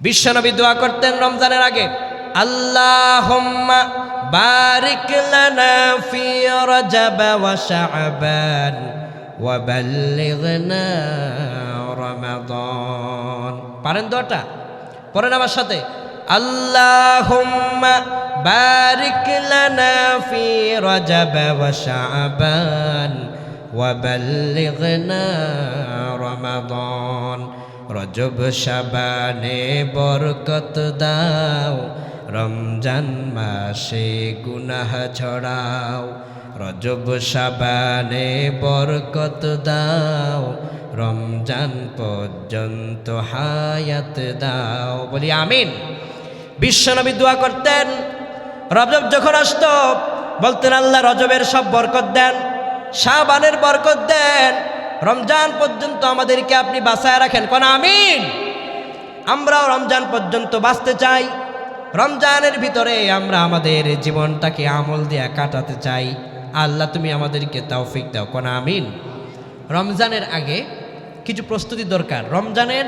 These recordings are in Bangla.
বিশ্বনবী দোয়া করতেন রমজানের আগে, আল্লাহুম্মা বারিক পারেন দোয়াটা? পড়েন আমার সাথে, আল্লাহুম্মা বারিক লানা রজব সাবানে বরকত দাও, রমজান মাসে গুনাহ ছড়াও। রজব সাবানে বরকত দাও, রমজান পর্যন্ত হায়াত দাও। বলি আমিন। বিশ্বনবী দোয়া করতেন, রজব যখন আসত, বলতেন আল্লাহ রজবের সব বরকত দেন শাহবানের বরকত দেন। রমজান পর্যন্ত আমাদেরকে আপনি বাঁচায় রাখেন। কোন আমিন? আমরাও রমজান পর্যন্ত বাঁচতে চাই। রমজানের ভিতরে আমরা আমাদের জীবনটাকে আমল দিয়ে কাটাতে চাই। আল্লাহ তুমি আমাদেরকে তৌফিক দাও। কোন আমিন? রমজানের আগে কিছু প্রস্তুতি দরকার। রমজানের,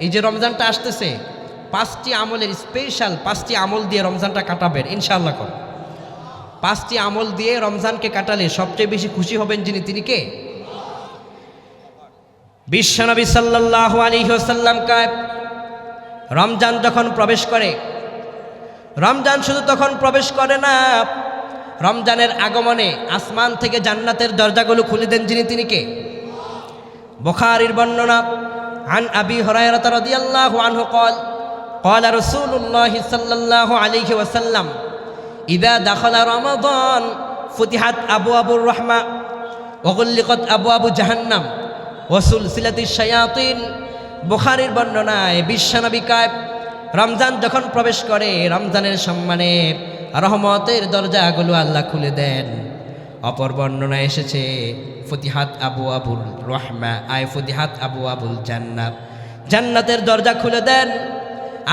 এই যে রমজানটা আসতেছে, পাঁচটি আমলের স্পেশাল পাঁচটি আমল দিয়ে রমজানটা কাটাবেন, ইনশাআল্লাহ কর পাঁচটি আমল দিয়ে রমজানকে কাটালে সবচেয়ে বেশি খুশি হবেন যিনি, তিনি কে? বিশ্বনবী সাল্লাহ আলী ওসাল্লামকে রমজান যখন প্রবেশ করে রমজান শুধু তখন প্রবেশ করে না রমজানের আগমনে আসমান থেকে জান্নাতের দরজাগুলো খুলে দেন যিনি তিনি কে বুখারীর বর্ণনা عن أبي هريرة رضي الله عنه قال قال رسول الله صلى الله عليه وسلم إذا دخل رمضان فتحت أبواب الرحمة وغلقت أبواب جهنم ওসুল সিলাতি শায়াতিন। বুখারির বর্ণনায় বিশ্বনবী কায়ব রমজান যখন প্রবেশ করে, রমজানের সম্মানে রহমতের দরজাগুলো আল্লাহ খুলে দেন। অপর বর্ণনা এসেছে, ফতিহাত আবু আবুল রহমা আয় ফতিহাত আবু আবুল জান্নাত জান্নাতের দরজা খুলে দেন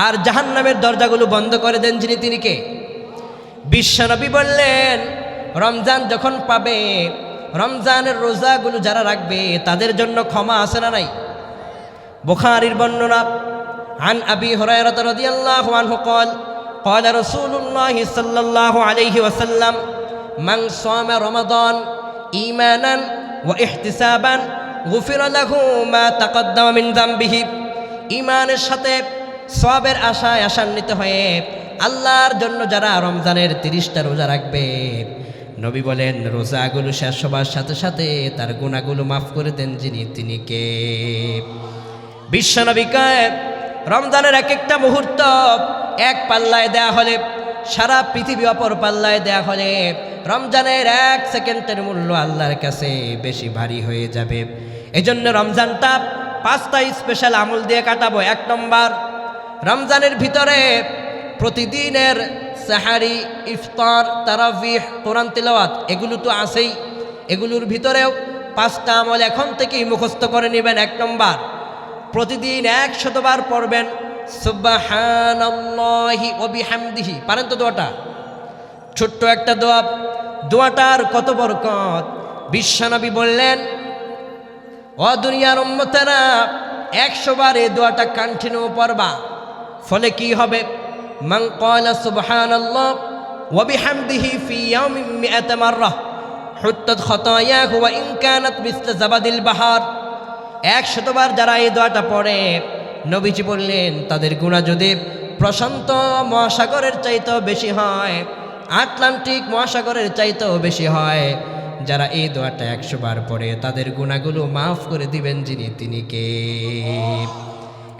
আর জাহান্নামের দরজাগুলো বন্ধ করে দেন যিনি তিনিকে বিশ্বনবী বললেন, রমজান যখন পাবে রমজানের রোজাগুলো যারা রাখবে তাদের জন্য ক্ষমা আছে না নাই বুখারীর বর্ণনা عن أبي هريرة رضي الله عنه قال قال رسول الله صلى الله عليه وسلم من صام رمضان إيمانا واحتسابا غفر له ما تقدم من ذنبه ইমানের সাথে সবের আশায় আশান্বিত হয়ে আল্লাহর জন্য যারা রমজানের তিরিশটা রোজা রাখবে নবী বলেন, রোজাগুলো শেষ হবার সাথে সাথে তার গুণাগুলো মাফ করে দেন যিনি, তিনি কে? বিশ্বনবিকায় রমজানের এক একটা মুহূর্ত এক পাল্লায় দেয়া হলে, সারা পৃথিবী অপর পাল্লায় দেয়া হলে রমজানের এক সেকেন্ডের মূল্য আল্লাহর কাছে বেশি ভারী হয়ে যাবে। এজন্য রমজানটা পাঁচটা স্পেশাল আমল দিয়ে কাটাবো। এক নম্বর, রমজানের ভিতরে প্রতিদিনের সাহারি, ইফতার, তারাবিহ, কোরআন তিলাওয়াত, এগুলো তো আছেই। এগুলোর ভিতরেও পাঁচটা আমল এখন থেকেই মুখস্থ করে নেবেন। এক নম্বর, প্রতিদিন একশতবার পড়বেন, সুবাহানাল্লাহি ও বিহামদিহি। পারেন তো দোয়াটা? ছোট্ট একটা দোয়া। দোয়াটার কত বরকত। বিশ্বনবী বললেন, ও দুনিয়ার উম্মতেরা, একশো বার এই দোয়াটা কন্টিনিউ পড়বা। ফলে কি হবে? ক্বালা সুবহানাল্লাহ ওয়া বিহামদিহি ফি ইয়াউমিন মিআতা মাররা হুত্তাত খতায়াহু ওয়া ইন কানাত মিসলা জাবাদিল বাহার। একশতবার যারা এই দোয়াটা পড়ে, নবীজি বললেন, তাদের গুণা যদি প্রশান্ত মহাসাগরের চাইতেও বেশি হয়, আটলান্টিক মহাসাগরের চাইতেও বেশি হয়, যারা এই দোয়াটা একশো বার পড়ে, তাদের গুণাগুলো মাফ করে দিবেন যিনি, তিনি কে?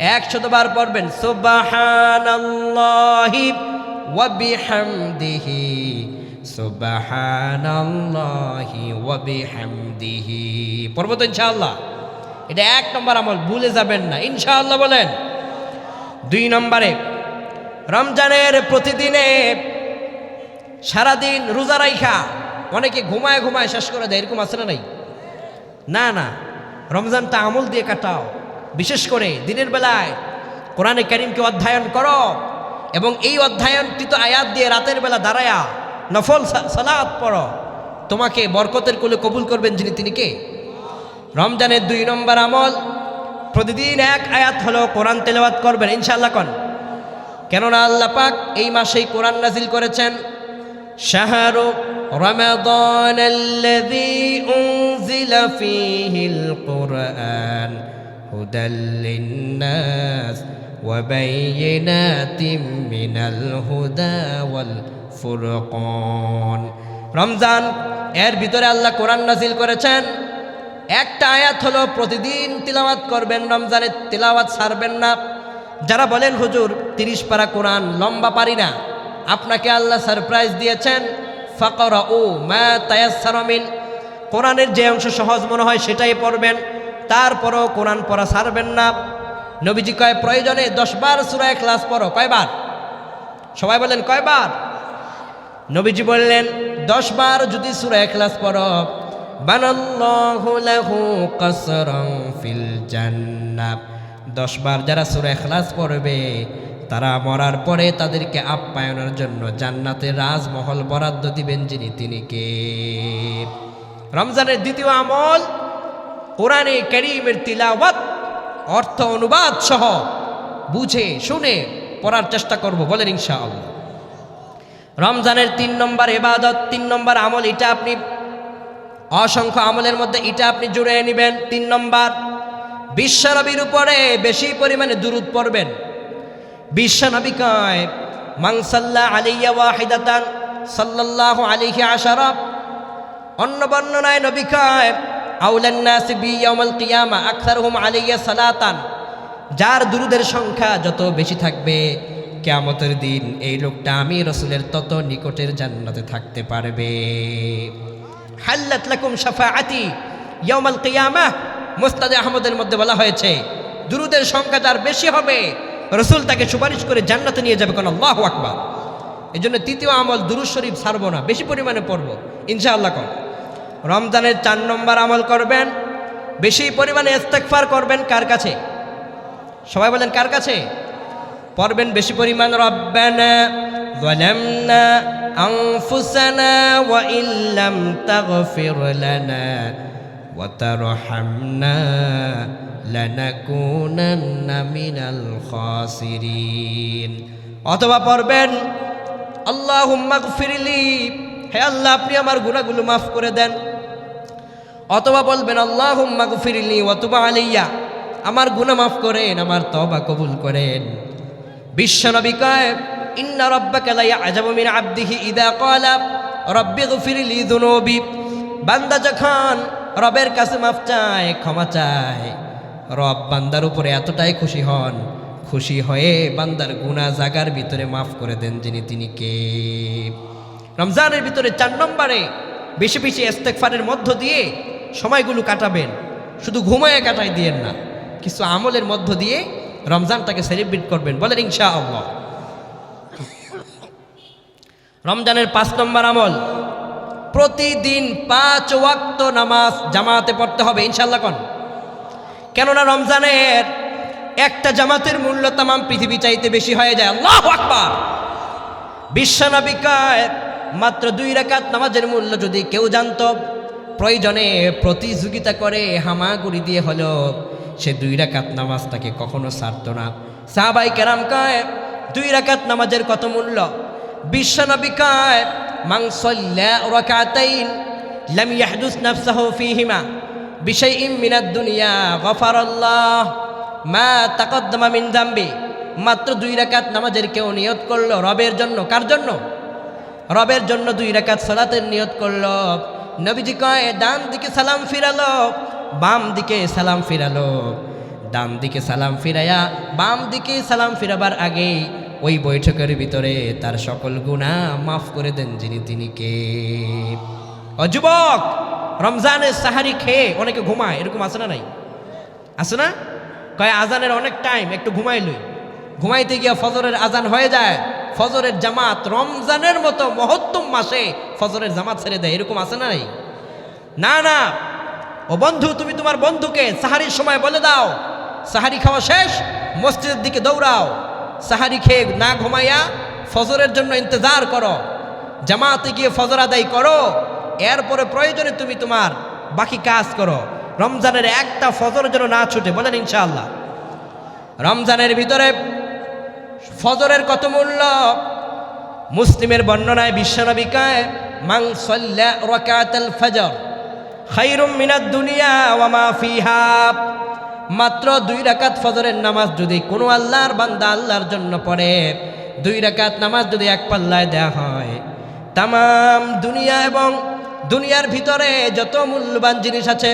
একশতবার পড়বেন, সুবাহানাল্লাহি ওয়া বিহামদিহি ইনশাআল্লাহ। এটা এক নম্বর আমল, ভুলে যাবেন না। ইনশাআল্লাহ বলেন, দুই নম্বরে, রমজানের প্রতিদিনে সারাদিন রোজা রাইখা, অনেকে ঘুমায় ঘুমায় শেষ করে দেয়, এরকম আছে না নাই? না না, রমজানটা আমল দিয়ে কাটাও। বিশেষ করে দিনের বেলায় কোরআনে করিমকে অধ্যয়ন করো এবং এই অধ্যয়নকৃত আয়াত দিয়ে রাতের বেলা দাঁড়ায়া নফল সালাত পড়ো তোমাকে বরকতের কোলে কবুল করবেন যিনি তিনি কে রমজানের দুই নম্বর আমল প্রতিদিন এক আয়াত হলো কোরআন তেলাওয়াত করবেন ইনশাআল্লাহ কন কেননা আল্লাহ পাক এই মাসেই কোরআন নাজিল করেছেন শাহরু রমাদান الذي أنزل فيه القرآن هدى للناس وبينات من الهدى والفرقان রমজান এর ভিতরে আল্লাহ কোরআন নাজিল করেছেন একটা আয়াত হলো প্রতিদিন তিলাওয়াত করবেন রমজানের তিলাওয়াত ছাড়বেন না যারা বলেন হুজুর তিরিশ পারা কোরআন লম্বা পারি না আপনাকে আল্লাহ সারপ্রাইজ দিয়েছেন ফকর ও মা তায়াসমিন কোরআনের যে অংশ সহজ মনে হয় সেটাই পড়বেন তারপরও কোরআন পড়া ছাড়বেন না। নবীজি কয়, প্রয়োজনে দশবার সুরায় ক্লাস পড়ো। কয়বার? সবাই বলেন, কয়বার? নবীজি বললেন, দশবার যদি সুরায় ক্লাস পড়ো দশবার যারা সুরা এখলাস পড়বে, তারা মরার পরে তাদেরকে আপ্যায়নের জন্য জান্নাতে রাজমহল বরাদ্দ দিবেন যিনি, তিনি কে? রমজানের দ্বিতীয় আমল কোরআনে করিমের তিলাওয়াত, অর্থ অনুবাদ সহ বুঝে, শুনে, পড়ার চেষ্টা করব বলেন ইনশাআল্লাহ। রমজানের তিন নম্বর এবাদত, তিন নম্বর আমল, এটা আপনি, অসংখ্য আমলের মধ্যে এটা আপনি জুড়ে নেবেন। তিন নম্বর, বিশ্বনবীর উপরে বেশি পরিমাণে দুরুদ পড়বেন। বিশ্বনবী কয় মাংসাল্লাহ আলিয়া ওয়াহিদাতান সাল্লাল্লাহু আলাইহি আশারফ অন্য বর্ণনায় নবী কয় আউলান নাস বি ইয়াউমাল কিয়ামা আকসারহুম আলাইয়া সালাতান। যার দুরুদের সংখ্যা যত বেশি থাকবে, কেয়ামতের দিন এই লোকটা আমি রসুলের তত নিকটের জান্নাতে থাকতে পারবে। হাল্লাত লাকুম শাফাআতি ইয়াউমাল কিয়ামাহ মুস্তাদে আহমদের মধ্যে বলা হয়েছে, দুরুদের সংখ্যা যার বেশি হবে, রসুল তাকে সুপারিশ করে জান্নাতে নিয়ে যাবে কোন আল্লাহ আকবার। এই জন্য তৃতীয় আমল দুরুদ শরীফ ছাড়বো না, বেশি পরিমাণে পড়ব, ইনশাআল্লাহ কর রমজানের চার নম্বর আমল করবেন বেশি পরিমাণে ইস্তেকফার করবেন কার কাছে সবাই বলেন কার কাছে পড়বেন বেশি পরিমাণ রব্বানা ظلمنا أنفسنا وإن لم تغفر لنا وترحمنا لنكونن من الخاسرين অথবা পড়বেন আল্লাহুম্মা গফিরলি হে আল্লাহ আপনি আমার গুনাহগুলো মাফ করে দেন অথবা বলবেন আল্লাহ গফিরলি ওয়া তুব আলাইয়া। আমার গুনাহ মাফ করেন, আমার তওবা কবুল করেন। বিশ্বনবী কয়, ইন্না রাব্বাকা লা ইয়াজাবু মিন আবদিহি ইদা ক্বালা, রাব্বি গফিরলি যুনুবি বান্দা যখন রবের কাছে মাফ চায়, ক্ষমা চায়, রব বান্দার উপরে এতটাই খুশি হন, খুশি হয়ে বান্দার গুণা জাগার ভিতরে মাফ করে দেন যিনি তিনি কে। রমজানের ভিতরে চার নম্বরে বেশি বেশি ইস্তেকফারের মধ্য দিয়ে সময়গুলো কাটাবেন। শুধু ঘুমায় কাটাই দিয়েন না, কিছু আমলের মধ্য দিয়ে রমজানটাকে সেলিব্রেট করবেন। বলেন ইনশা আল্লাহ রমজানের পাঁচ নম্বর আমল, প্রতিদিন পাঁচ ওয়াক্ত নামাজ জামাতে পড়তে হবে ইনশাল্লাহ কন? কেননা রমজানের একটা জামাতের মূল্য তামাম পৃথিবী চাইতে বেশি হয়ে যায়। আল্লাহ আকবার! বিশ্বনবিকায় মাত্র দুই রাকাত নামাজের মূল্য যদি কেউ জানত প্রয়োজনে প্রতিযোগিতা করে হামাগুড়ি দিয়ে হলো সে দুই রাকাত নামাজটাকে কখনো ছাড়ত না। সাহাবাই কেরাম কয়, দুই রাকাত নামাজের কত মূল্য? বিশ্বনবী কয় মাংসল্লা রাকাতাইন লাম ইয়াহদুস নাফসাহু ফীহিমা বিশাইইম মিনাদ দুনিয়া গফারাল্লাহ মা তাকদ্দামা মিন যামবি মাত্র দুই রাকাত নামাজের কেউ নিয়ত করল রবের জন্য? কার জন্য? রবের জন্য দুই রাকাত সালাতের নিয়ত করল। নবীজি কয়, ডান দিকে সালাম ফিরালো, বাম দিকে সালাম ফিরালো। ডান দিকে সালাম ফিরাইয়া বাম দিকে সালাম ফিরাবার আগেই ওই বৈঠকের ভিতরে তার সকল গুণা মাফ করে দেন যিনি, তিনি কে? ও যুবক রমজানের সাহারি খেয়ে অনেকে ঘুমায়, এরকম আছে না নাই? আছে না? কয়, আজানের অনেক টাইম একটু ঘুমাই লই ঘুমাইতে গিয়া ফজরের আজান হয়ে যায় ফজরের জামাত রমজানের মতো মহত্তম মাসে ফজরের জামাত ছেড়ে দেয়, এরকম আছে না নাই? না না। ও বন্ধু, তুমি তোমার বন্ধুকে সাহারির সময় বলে দাও, সাহারি খাওয়া শেষ, মসজিদের দিকে দৌড়াও। সাহারি খেয়ে না ঘুমাইয়া ফজরের জন্য ইন্তজার করো। জামাতে গিয়ে ফজর আদায় করো, এরপরে প্রয়োজনে তুমি তোমার বাকি কাজ করো। রমজানের একটা ফজর যেন না ছুটে, বলেন ইনশাআল্লাহ। রমজানের ভিতরে ফজরের কত মূল্য? মুসলিমের বর্ণনায় বিশ্বনবিকায় মাং সল্লা রকাতাল ফজর, খাইরুম মিনাদ দুনিয়া ওয়ামা ফিহা মাত্র দুই রাকাত ফজরের নামাজ যদি কোনো আল্লাহর বান্দা আল্লাহর জন্য পড়ে, দুই রাকাত নামাজ যদি এক পাল্লায় দেয়া হয়। তামাম দুনিয়া এবং দুনিয়ার ভিতরে যত মূল্যবান জিনিস আছে,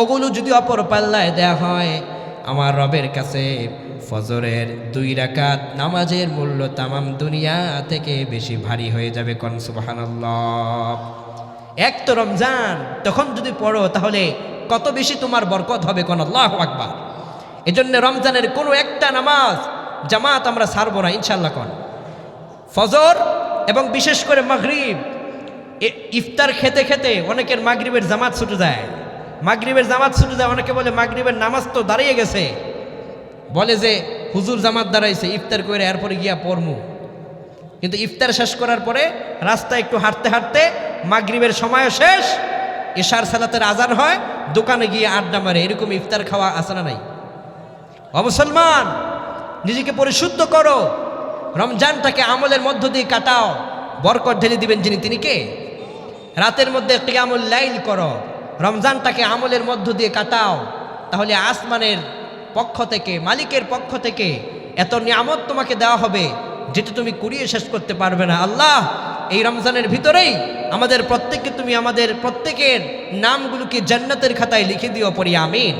ওগুলো যদি অপর পাল্লায় দেয়া হয়, আমার রবের কাছে ফজরের দুই রাকাত নামাজের মূল্য তামাম দুনিয়া থেকে বেশি ভারী হয়ে যাবে কন? সুবহানাল্লাহ। এক তো রমজান, তখন যদি পড়ো তাহলে কত বেশি তোমার বরকত হবে কোন? আল্লাহ আকবার। এজন্য রমজানের কোনো একটা নামাজ জামাত আমরা সারবো না ইনশাল্লাহ কন? ফজর এবং বিশেষ করে মাগরিব ইফতার খেতে খেতে অনেকের মাগরিবের জামাত ছুটে যায়। মাগরিবের জামাত ছুটে যায়, অনেকে বলে মাগরিবের নামাজ তো দাঁড়িয়ে গেছে। বলে যে, হুজুর জামাত দাঁড়াইছে, ইফতার করে এরপরে গিয়া পড়মু। কিন্তু ইফতার শেষ করার পরে রাস্তায় একটু হাঁটতে হাঁটতে মাগরিবের সময়ও শেষ, এশার সালাতের আজান হয়, দোকানে গিয়ে আড্ডা মারে, এরকম ইফতার খাওয়া আসে না নাই? অমুসলমান নিজেকে পরিশুদ্ধ করো, রমজানটাকে আমলের মধ্য দিয়ে কাটাও, বরকত ঢেলে দিবেন যিনি, তিনি কে? রাতের মধ্যে কিয়ামুল লাইল করো, রমজানটাকে আমলের মধ্য দিয়ে কাটাও, তাহলে আসমানের পক্ষ থেকে, মালিকের পক্ষ থেকে এত নিয়ামত তোমাকে দেওয়া হবে যেটা তুমি কুড়িয়ে শেষ করতে পারবে না। আল্লাহ, এই রমজানের ভিতরেই আমাদের প্রত্যেককে তুমি আমাদের প্রত্যেকের নামগুলোকে জান্নাতের খাতায় লিখে দিও পড়ি, আমিন।